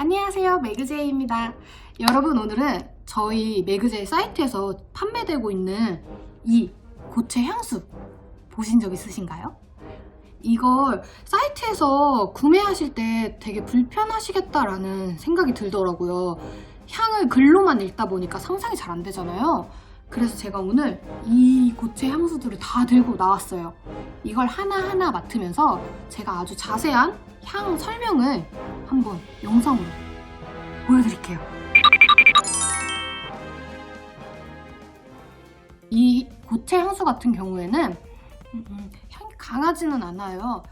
안녕하세요. 매그제이입니다. 여러분 오늘은 저희 매그제이 사이트에서 판매되고 있는 이 고체 향수 보신 적 있으신가요? 이걸 사이트에서 구매하실 때 되게 불편하시겠다라는 생각이 들더라고요. 향을 글로만 읽다 보니까 상상이 잘 안 되잖아요. 그래서 제가 오늘 이 고체 향수들을 다 들고 나왔어요. 이걸 하나하나 맡으면서 제가 아주 자세한 향 설명을 한번 영상으로 보여드릴게요. 이 고체 향수 같은 경우에는 음, 음, 향이 강하지는 않아요.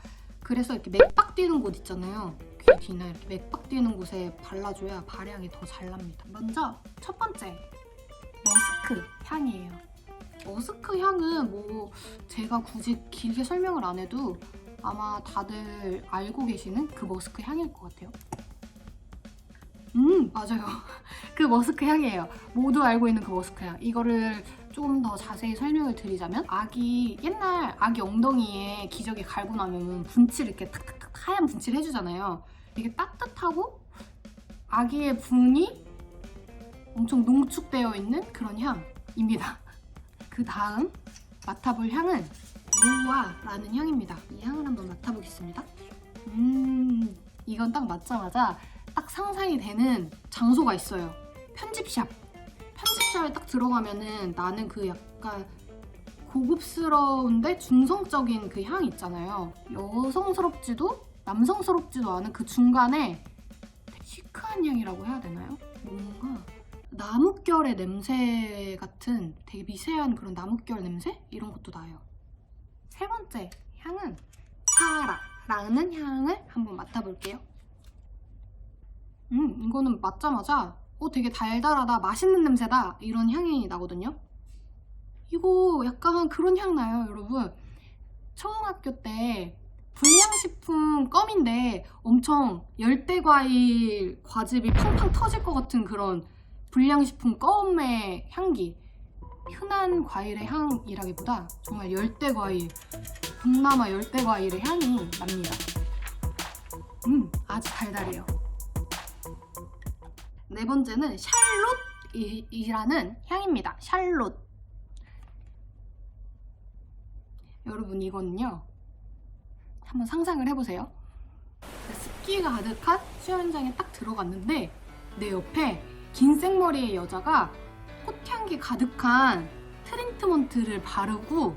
그래서 이렇게 맥박 뛰는 곳 있잖아요. 귀 뒤나 이렇게 맥박 뛰는 곳에 발라줘야 발향이 더 잘 납니다. 먼저 첫 번째 머스크 향이에요. 머스크 향은 뭐 제가 굳이 길게 설명을 안 해도 아마 다들 알고 계시는 그 머스크 향일 것 같아요. 음, 맞아요. 그 머스크 향이에요. 모두 알고 있는 그 머스크 향. 이거를 조금 더 자세히 설명을 드리자면 아기 옛날 아기 엉덩이에 기저귀 갈고 나면 분칠 이렇게 탁탁탁 하얀 분칠 해주잖아요. 이게 따뜻하고 아기의 분이 엄청 농축되어 있는 그런 향입니다. 그 다음 맡아볼 향은 로아라는 향입니다. 이 향을 한번 맡아보겠습니다. 음, 이건 딱 맡자마자 딱 상상이 되는 장소가 있어요. 편집샵. 편집샵에 딱 들어가면은 나는 그 약간 고급스러운데 중성적인 그 향이 있잖아요. 여성스럽지도 남성스럽지도 않은 그 중간에 시크한 향이라고 해야 되나요? 뭔가 나뭇결의 냄새 같은 되게 미세한 그런 나뭇결 냄새? 이런 것도 나요. 세 번째 향은 사라라는 향을 한번 맡아볼게요. 음, 이거는 맡자마자 어, 되게 달달하다, 맛있는 냄새다 이런 향이 나거든요. 이거 약간 그런 향 나요, 여러분. 초등학교 때 불량식품 껌인데 엄청 열대과일 과즙이 팡팡 터질 것 같은 그런 불량식품 껌의 향기. 흔한 과일의 향이라기보다 정말 열대 과일, 동남아 열대 과일의 향이 납니다. 음, 아주 달달해요. 네 번째는 샬롯이라는 향입니다. 샬롯. 여러분 이거는요. 한번 상상을 해보세요. 습기가 가득한 수영장에 딱 들어갔는데 내 옆에 긴 생머리의 여자가 꽃 향기 가득한 트리트먼트를 바르고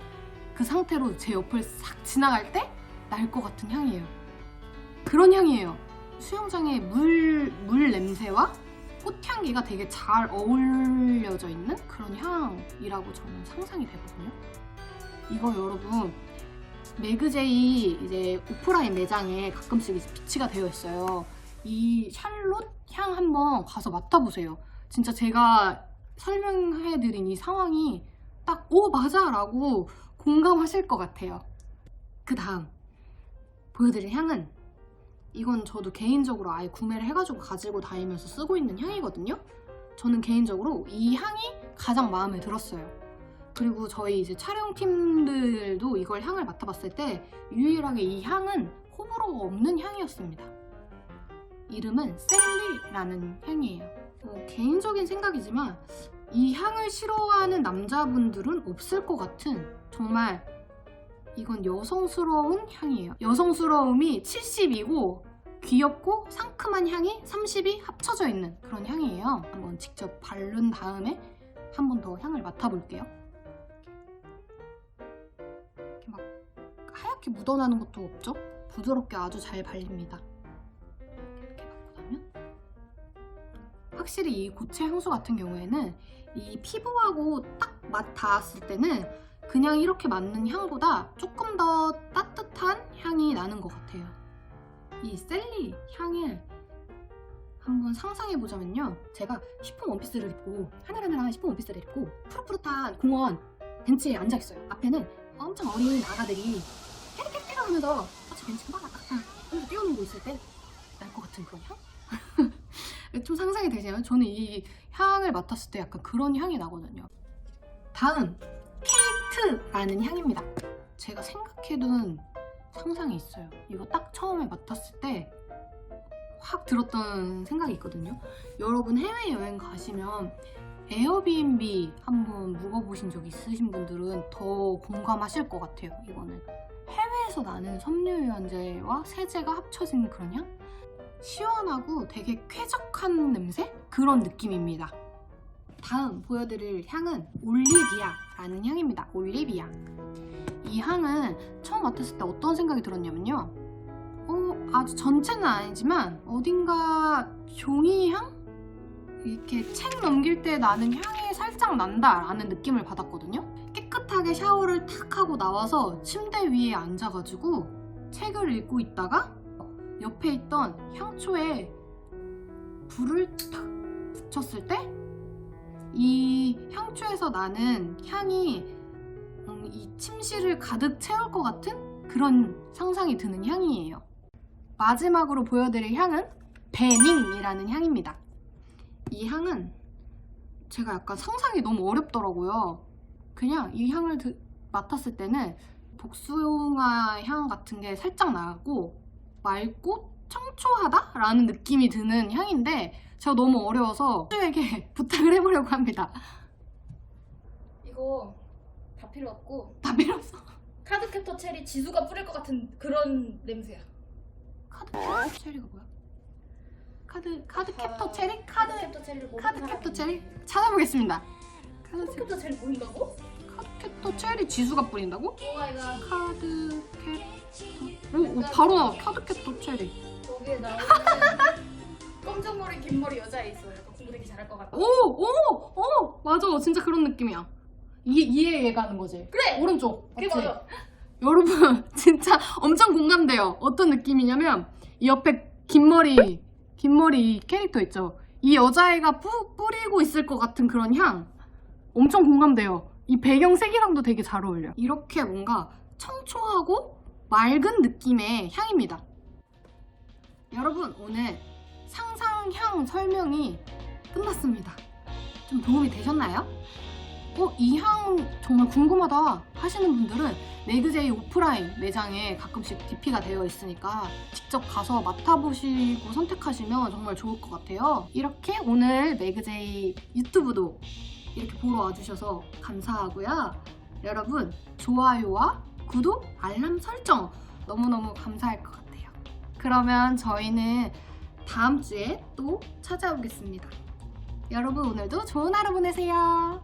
그 상태로 제 옆을 싹 지나갈 때 날 것 같은 향이에요. 그런 향이에요. 수영장의 물, 물 냄새와 꽃향기가 되게 잘 어울려져 있는 그런 향이라고 저는 상상이 되거든요. 이거 여러분 매그제이 이제 오프라인 매장에 가끔씩 이제 비치가 되어 있어요. 이 샬롯 향 한번 가서 맡아보세요. 진짜 제가 설명해드린 이 상황이 딱, 오, 맞아! 라고 공감하실 것 같아요. 그 다음, 보여드릴 향은 이건 저도 개인적으로 아예 구매를 해가지고 가지고 다니면서 쓰고 있는 향이거든요. 저는 개인적으로 이 향이 가장 마음에 들었어요. 그리고 저희 이제 촬영팀들도 이걸 향을 맡아봤을 때 유일하게 이 향은 호불호가 없는 향이었습니다. 이름은 셀리라는 향이에요. 어, 개인적인 생각이지만 이 향을 싫어하는 남자분들은 없을 것 같은 정말 이건 여성스러운 향이에요. 여성스러움이 70이고 귀엽고 상큼한 향이 30이 합쳐져 있는 그런 향이에요. 한번 직접 바른 다음에 한 번 더 향을 맡아볼게요. 이렇게 막 하얗게 묻어나는 것도 없죠? 부드럽게 아주 잘 발립니다. 확실히 이 고체 향수 같은 경우에는 이 피부하고 딱 맛 닿았을 때는 그냥 이렇게 맡는 향보다 조금 더 따뜻한 향이 나는 것 같아요. 이 셀리 향을 한번 상상해 보자면요. 제가 시폰 원피스를 입고 하늘하늘한 시폰 원피스를 입고 푸릇푸릇한 공원 벤치에 앉아 있어요. 앞에는 엄청 어린 아가들이 깨르깨르 하면서 마치 벤치 바닥 하면서 뛰어놀고 있을 때 날 것 같은 그런 향? 좀 상상이 되시나요? 저는 이 향을 맡았을 때 약간 그런 향이 나거든요. 다음 케이트라는 향입니다. 제가 생각해둔 상상이 있어요. 이거 딱 처음에 맡았을 때 확 들었던 생각이 있거든요. 여러분 해외여행 가시면 에어비앤비 한번 묵어보신 적 있으신 분들은 더 공감하실 것 같아요. 이거는 해외에서 나는 섬유 유연제와 세제가 합쳐진 그런 향? 시원하고 되게 쾌적한 냄새? 그런 느낌입니다. 다음 보여드릴 향은 올리비아라는 향입니다. 올리비아. 이 향은 처음 맡았을 때 어떤 생각이 들었냐면요. 어, 아주 전체는 아니지만 어딘가 종이향? 이렇게 책 넘길 때 나는 향이 살짝 난다라는 느낌을 받았거든요. 깨끗하게 샤워를 탁 하고 나와서 침대 위에 앉아가지고 책을 읽고 있다가 옆에 있던 향초에 불을 탁 붙였을 때 이 향초에서 나는 향이 음, 이 침실을 가득 채울 것 같은 그런 상상이 드는 향이에요. 마지막으로 보여드릴 향은 베닝이라는 향입니다. 이 향은 제가 약간 상상이 너무 어렵더라고요. 그냥 이 향을 드- 맡았을 때는 복숭아 향 같은 게 살짝 나고 맑고 청초하다라는 느낌이 드는 향인데 제가 너무 어려워서 주에게 부탁을 해보려고 합니다. 이거 다 필요 없고 다 빌었어. 카드캡터 체리 지수가 뿌릴 것 같은 그런 냄새야. 카드 캡터 체리가 뭐야? 카드 카드 캡터 아, 체리? 카드 카드캡터 체리를 모르는 카드 캡터 체리? 찾아보겠습니다. 카드 캡- 카드캡터 체리 모른다고? 카드 캡터 체리 지수가 뿌린다고? 오마이갓 카드 캡터 오, 오 바로 나와 캡터 체리. 거기에 나오는 검정 머리 긴 머리 여자 있어요. 약간 공부 되게 잘할 것 같아. 오 오 오 맞아 진짜 그런 느낌이야. 이해 얘가하는 거지. 그래. 오른쪽. 그게 맞지? 맞아. 여러분 진짜 엄청 공감돼요. 어떤 느낌이냐면 이 옆에 긴 머리 긴 머리 캐릭터 있죠. 이 여자애가 뿌, 뿌리고 있을 것 같은 그런 향 엄청 공감돼요. 이 배경 색이랑도 되게 잘 어울려. 이렇게 뭔가 청초하고 맑은 느낌의 향입니다. 여러분 오늘 상상향 설명이 끝났습니다. 좀 도움이 되셨나요? 어, 이 향 정말 궁금하다 하시는 분들은 매그제이 오프라인 매장에 가끔씩 DP가 되어 있으니까 직접 가서 맡아보시고 선택하시면 정말 좋을 것 같아요. 이렇게 오늘 매그제이 유튜브도 이렇게 보러 와주셔서 감사하고요. 여러분, 좋아요와 구독, 알람 설정 너무너무 감사할 것 같아요. 그러면 저희는 다음 주에 또 찾아오겠습니다. 여러분, 오늘도 좋은 하루 보내세요.